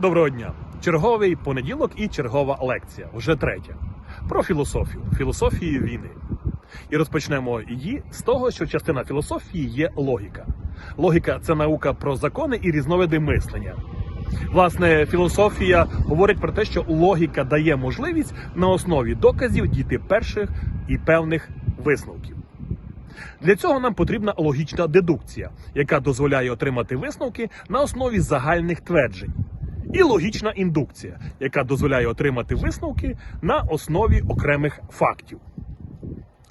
Доброго дня! Черговий понеділок і чергова лекція, вже третя. Про філософію, філософії війни. І розпочнемо її з того, що частина філософії є логіка. Логіка це наука про закони і різновиди мислення. Власне, філософія говорить про те, що логіка дає можливість на основі доказів дійти перших і певних висновків. Для цього нам потрібна логічна дедукція, яка дозволяє отримати висновки на основі загальних тверджень. І логічна індукція, яка дозволяє отримати висновки на основі окремих фактів.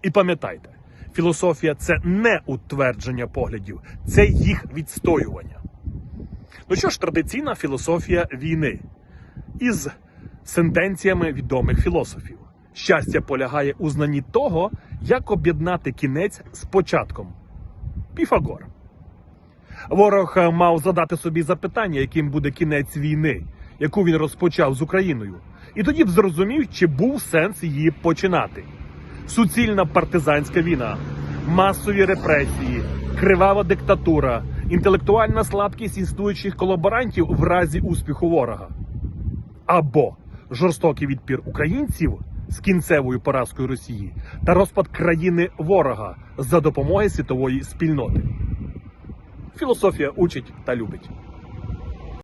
І пам'ятайте, філософія це не утвердження поглядів, це їх відстоювання. Ну що ж, традиційна філософія війни із сентенціями відомих філософів. Щастя полягає у знанні того, як об'єднати кінець з початком. Піфагор. Ворог е, мав задати собі запитання, яким буде кінець війни, яку він розпочав з Україною, і тоді б зрозумів, чи був сенс її починати. Суцільна партизанська війна, масові репресії, кривава диктатура, інтелектуальна слабкість існуючих колаборантів в разі успіху ворога. Або жорстокий відпір українців з кінцевою поразкою Росії та розпад країни ворога за допомогою світової спільноти. Філософія учить та любить.